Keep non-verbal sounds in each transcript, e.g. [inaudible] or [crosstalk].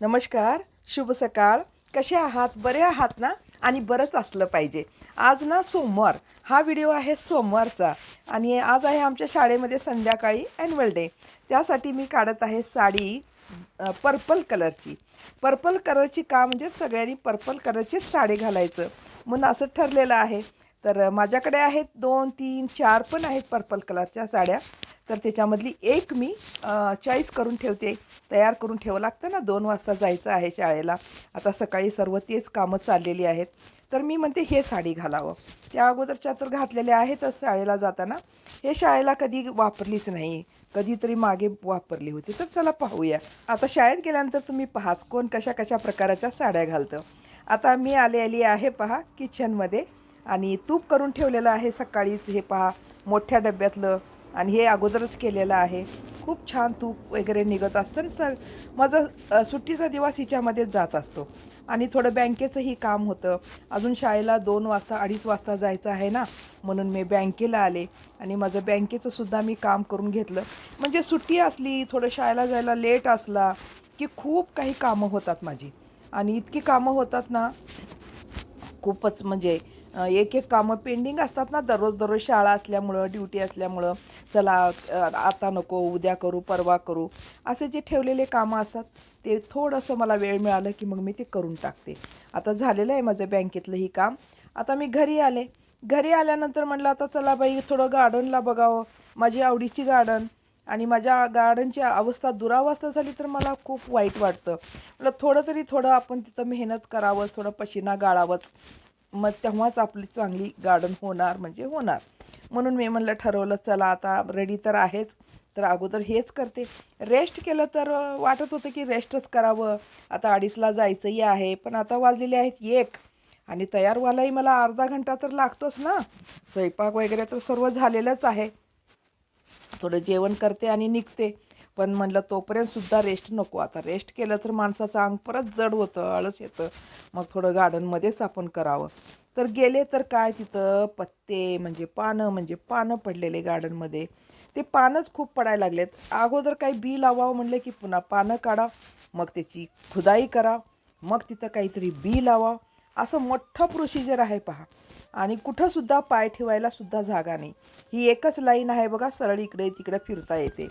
नमस्कार शुभ सकाळ. कसे आहात? बरे आहात ना? आणि बरंच असलं पाहिजे. आज ना सोमवार. हा व्हिडिओ आहे सोमवारचा. आणि आज आहे आमच्या शाळेमध्ये संध्याकाळी ॲन्युअल डे त्यासाठी मी काढत आहे साडी पर्पल कलरची पर्पल कलरची का म्हणजे सगळ्यांनी पर्पल कलरचीच साडी घालायचं. म्हणून असं ठरलेलं आहे. तर माझ्याकडे आहेत दोन तीन चार पण आहेत पर्पल कलरच्या साड्या. तर त्याच्यामधली एक मी चॉईस करून ठेवते. तयार करून ठेवावं लागतं ना. दोन वाजता जायचं आहे शाळेला. आता सकाळी सर्व तेच कामं चाललेली आहेत. तर मी म्हणते हे साडी घालावं. त्या अगोदरच्या तर घातलेल्या आहेतच शाळेला जाताना. हे शाळेला कधी वापरलीच नाही. कधीतरी मागे वापरली होती. तर चला पाहूया. आता शाळेत गेल्यानंतर तुम्ही पहाच कोण कशा कशा प्रकाराच्या साड्या घालतं. आता मी आले आली आहे पहा किचनमध्ये आणि तूप करून ठेवलेलं आहे सकाळीच. हे पहा मोठ्या डब्यातलं आणि हे अगोदरच केलेलं आहे. खूप छान तूप वगैरे निघत असतं आणि स माझं सुट्टीचा दिवस हिच्यामध्येच जात असतो. आणि थोडं बँकेचंही काम होतं. अजून शाळेला दोन वाजता अडीच वाजता जायचं आहे ना म्हणून मी बँकेला आले. आणि माझं बँकेचं सुद्धा मी काम करून घेतलं. म्हणजे सुट्टी असली थोडं शाळेला जायला लेट असला की खूप काही कामं होतात माझी. आणि इतकी कामं होतात ना खूपच म्हणजे एक एक कामं पेंडिंग असतात ना दररोज दररोज शाळा असल्यामुळं ड्युटी असल्यामुळं चला आता नको उद्या करू परवा करू असे जे ठेवलेले कामं असतात ते थोडंसं मला वेळ मिळालं की मग मी ते करून टाकते. आता झालेलं आहे माझं बँकेतलं ही काम. आता मी घरी आले. घरी आल्यानंतर म्हटलं आता चला बाई थोडं गार्डनला बघावं. माझी आवडीची गार्डन आणि माझ्या गार्डनची अवस्था दुरावस्था झाली तर मला खूप वाईट वाटतं. म्हटलं थोडं तरी थोडं आपण तिथं मेहनत करावंच थोडं पशिना गाळावंच. मग तेव्हाच आपली चांगली गार्डन होणार म्हणजे होणार. म्हणून मी म्हणलं ठरवलं चला आता रेडी तर आहेच तर अगोदर हेच करते. रेस्ट केलं तर वाटत होतं की रेस्टच करावं. आता अडीचला जायचंही आहे पण आता वाजलेले आहेत एक. आणि तयार व्हायलाही मला अर्धा घंटा तर लागतोच ना. स्वयंपाक वगैरे तर सर्व झालेलंच आहे. थोडं जेवण करते आणि निघते. पण म्हणलं तोपर्यंत सुद्धा रेस्ट नको. आता रेस्ट केलं तर माणसाचं अंग परत जड होतं आळस येतं. मग थोडं गार्डनमध्येच आपण करावं. तर गेले तर काय तिथं? पत्ते म्हणजे पानं म्हणजे पानं पडलेले गार्डनमध्ये ते पानंच खूप पडायला लागलेत. अगोदर काही बी लावावं म्हणलं की पुन्हा पानं काढा. मग त्याची खुदाई करा. मग तिथं काहीतरी बी लावा. असं मोठं प्रोसिजर आहे पहा. आणि कुठंसुद्धा पाय ठेवायला सुद्धा जागा नाही. ही एकच लाईन आहे बघा सरळ इकडे तिकडे फिरता येते.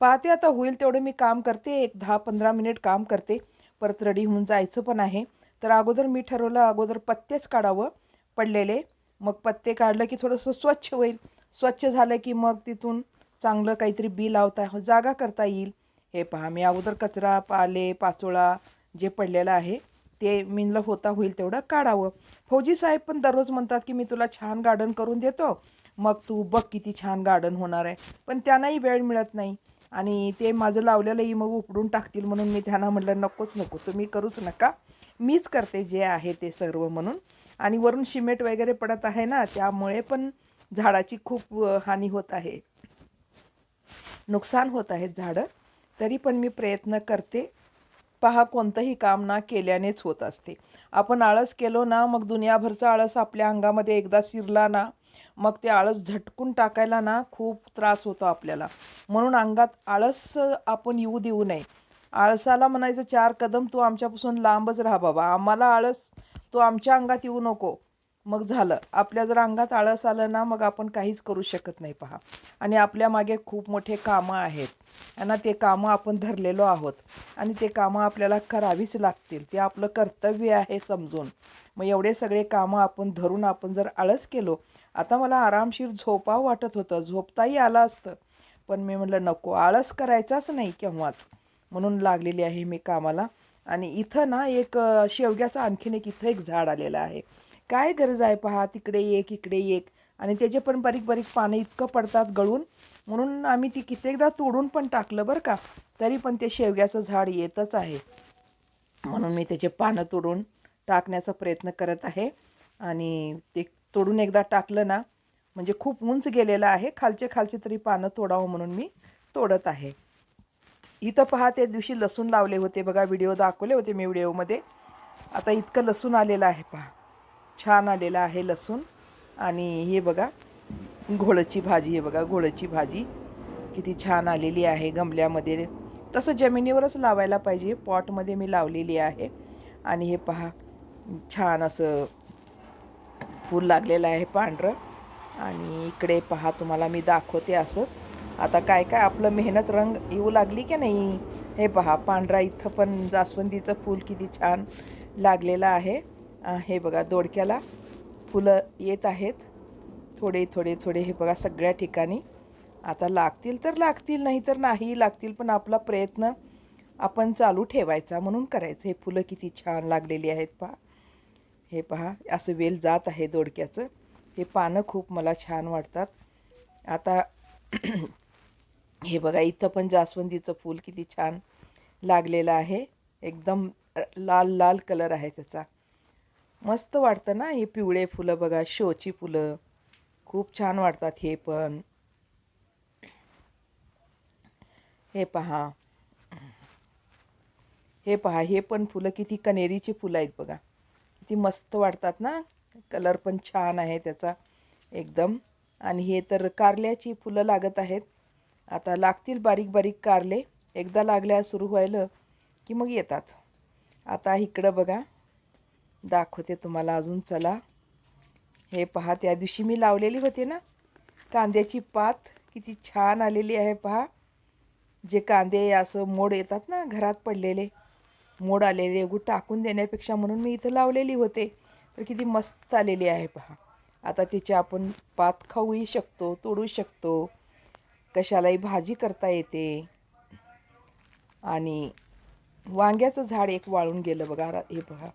पाहते आता होईल तेवढं मी काम करते. एक दहा पंधरा मिनिट काम करते. परत रेडी होऊन जायचं पण आहे. तर अगोदर मी ठरवलं अगोदर पत्तेच काढावं पडलेले. मग पत्ते काढलं की थोडंसं स्वच्छ होईल. स्वच्छ झालं की मग तिथून चांगलं काहीतरी बी लावता जागा करता येईल. हे पहा मी अगोदर कचरा पाले पाचोळा जे पडलेलं आहे ते मिनलं होता होईल तेवढं काढावं. फौजी साहेब पण दररोज म्हणतात की मी तुला छान गार्डन करून देतो. मग तू बघ किती छान गार्डन होणार आहे. पण त्यांनाही वेळ मिळत नाही. आणि ते माझं लावलेलंही मग उपडून टाकतील म्हणून मी त्यांना म्हटलं नकोच नको तुम्ही करूच नका. मीच करते जे आहे ते सर्व म्हणून. आणि वरून शिमेट वगैरे पडत आहे ना त्यामुळे पण झाडाची खूप हानी होत आहे. नुकसान होत आहेत झाडं. तरी पण मी प्रयत्न करते. पहा कोणतंही काम ना केल्यानेच होत असते. आपण आळस केलो ना मग दुनियाभरचा आळस आपल्या अंगामध्ये एकदा शिरला ना मग ते आळस झटकून टाकायला ना खूप त्रास होतो आपल्याला. म्हणून अंगात आळस आपण येऊ देऊ नये. आळसाला म्हणायचं चार कदम तू आमच्यापासून लांबच राहा बाबा. आम्हाला आळस तू आमच्या अंगात येऊ नको. मग झालं. आपल्या जर अंगात आळस आलं ना मग आपण काहीच करू शकत नाही पहा. आणि आपल्या मागे खूप मोठे कामं आहेत. आणि ते कामं आपण धरलेलो आहोत. आणि ते कामं आपल्याला करावीच लागतील. ते आपलं कर्तव्य आहे समजून. मग एवढे सगळे कामं आपण धरून आपण जर आळस केलो आता मला आरामशीर झोपावं वाटत होतं. झोपताही आलं असतं. पण मी म्हटलं नको आळस करायचाच नाही केव्हाच. म्हणून लागलेली आहे मी कामाला. आणि इथं ना एक शेवग्याचं आणखीन एक इथं एक झाड आलेलं आहे. काय गरज आहे पहा तिकडे एक इकडे एक. आणि त्याचे पण बारीक बारीक पानं इतकं पडतात गळून. म्हणून आम्ही ती कित्येकदा तोडून पण टाकलं बरं का. तरी पण ते शेवग्याचं झाड येतच आहे. म्हणून मी त्याचे पानं तोडून टाकण्याचा प्रयत्न करत आहे. आणि ते तोडून एकदा टाकलं ना म्हणजे खूप उंच गेलेलं आहे खालचे खालचे तरी पानं तोडावं म्हणून मी तोडत आहे. इथं पहा त्या दिवशी लसूण लावले होते बघा व्हिडिओ दाखवले होते मी व्हिडिओमध्ये. आता इतकं लसूण आलेलं आहे पहा. छान आलेलं आहे लसूण. आणि हे बघा घोळची भाजी हे बघा घोळची भाजी. किती छान आलेली आहे गमल्यामध्ये. तसं जमिनीवरच लावायला पाहिजे पॉटमध्ये मी लावलेली आहे. आणि हे पहा छान असं फूल लागलेलं आहे पांढरं. आणि इकडे पहा तुम्हाला मी दाखवते असंच. आता काय काय आपलं मेहनत रंग येऊ लागली की नाही? हे पहा पांढरा इथं पण जास्वंदीचं फूल किती छान लागलेलं आहे. हे बघा दोडक्याला फुलं येत आहेत. थोडे थोडे थोडे हे बघा सगळ्या ठिकाणी. आता लागतील तर लागतील नाही तर नाही लागतील पण आपला प्रयत्न आपण चालू ठेवायचा म्हणून करायचं. हे फुलं किती छान लागलेली आहेत पहा. हे पहा असं वेल जात आहे दोडक्याचं. हे पानं खूप मला छान वाटतात. आता [clears throat] हे बघा इथं पण जास्वंदीचं फूल किती छान लागलेलं आहे. एकदम लाल लाल कलर आहे त्याचा. मस्त वाटतं ना हे पिवळे फुलं बघा शोची फुलं. खूप छान वाटतात हे पण. हे पहा. हे पहा हे पण फुलं किती कनेरीची फुलं आहेत बघा. किती मस्त वाटतात ना. कलर पण छान आहे त्याचा एकदम. आणि हे तर कारल्याची फुलं लागत आहेत. आता लागतील बारीक बारीक कारले. एकदा लागल्या सुरू व्हायला की मग येतात. आता इकडं बघा. दाखवते तुम्हाला अजून. चला. हे पहा त्या दिवशी मी लावलेली होती ना. कांद्याची पात किती छान आलेली आहे पहा. जे कांदे असं मोड येतात ना घरात पडलेले. मोड आलेले उगू टाकून देण्यापेक्षा म्हणून मी इथं लावलेली होते. तर किती मस्त आलेली आहे पहा. आता तिचे आपण पात खाऊही शकतो तोडू शकतो. कशालाही भाजी करता येते. आणि वांग्याचं झाड एक वाळून गेलं बघा हे बघा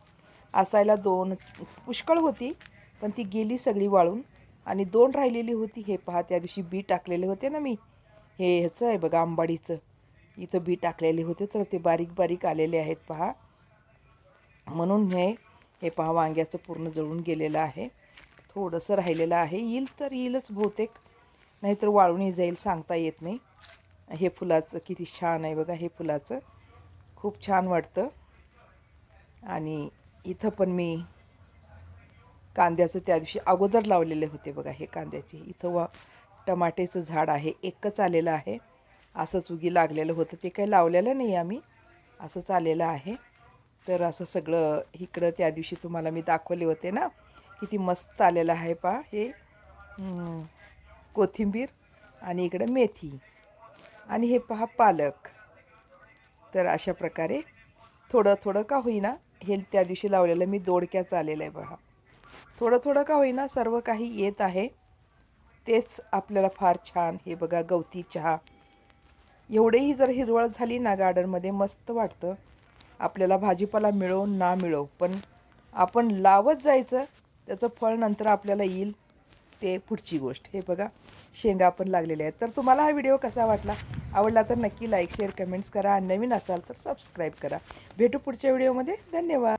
असायला दोन पुष्कळ होती पण ती गेली सगळी वाळून. आणि दोन राहिलेली होती हे पहा त्या दिवशी बी टाकलेले होते ना मी. हे ह्याचं आहे बघा आंबाडीचं. इथं बी टाकलेले होते. तर ते बारीक बारीक आलेले आहेत पहा. म्हणून हे हे पहा वांग्याचं पूर्ण जळून गेलेलं आहे. थोडंसं राहिलेलं आहे. येईल तर येईलच बहुतेक. नाहीतर वाळूनही जाईल सांगता येत नाही. हे फुलाचं किती छान आहे बघा हे फुलाचं. खूप छान वाटतं. आणि इथं पण मी कांद्याचं त्या दिवशी अगोदर लावलेले होते बघा हे कांद्याचे. इथं वा टमाटेचं झाड आहे एकच आलेलं आहे. असंच उगी लागलेलं होतं. ते काही लावलेलं नाही आम्ही. असंच आलेलं आहे. तर असं सगळं इकडं त्या दिवशी तुम्हाला मी दाखवले होते ना. किती मस्त आलेलं आहे पा हे. कोथिंबीर आणि इकडं मेथी. आणि हे पहा पालक. तर अशा प्रकारे थोडं थोडं का होईना हे त्या दिवशी लावलेलं मी दोडक्याच आलेलं आहे पहा. थोडं थोडं का होईना सर्व काही येत आहे. तेच आपल्याला फार छान हे बघा गवती चहा एवढेही जर हिरवळ झाली ना गार्डनमध्ये मस्त वाटतं. आपल्याला भाजीपाला मिळो ना मिळो पण आपण लावत जायचं त्याचं फळ नंतर आपल्याला येईल ते पुढची गोष्ट. हे बघा शेंगा पण लागलेल्या आहेत. तर तुम्हाला हा व्हिडिओ कसा वाटला? आवडला तर नक्की लाईक शेअर कमेंट्स करा. आणि नवीन असाल तर सबस्क्राईब करा. भेटू पुढच्या व्हिडिओमध्ये. धन्यवाद.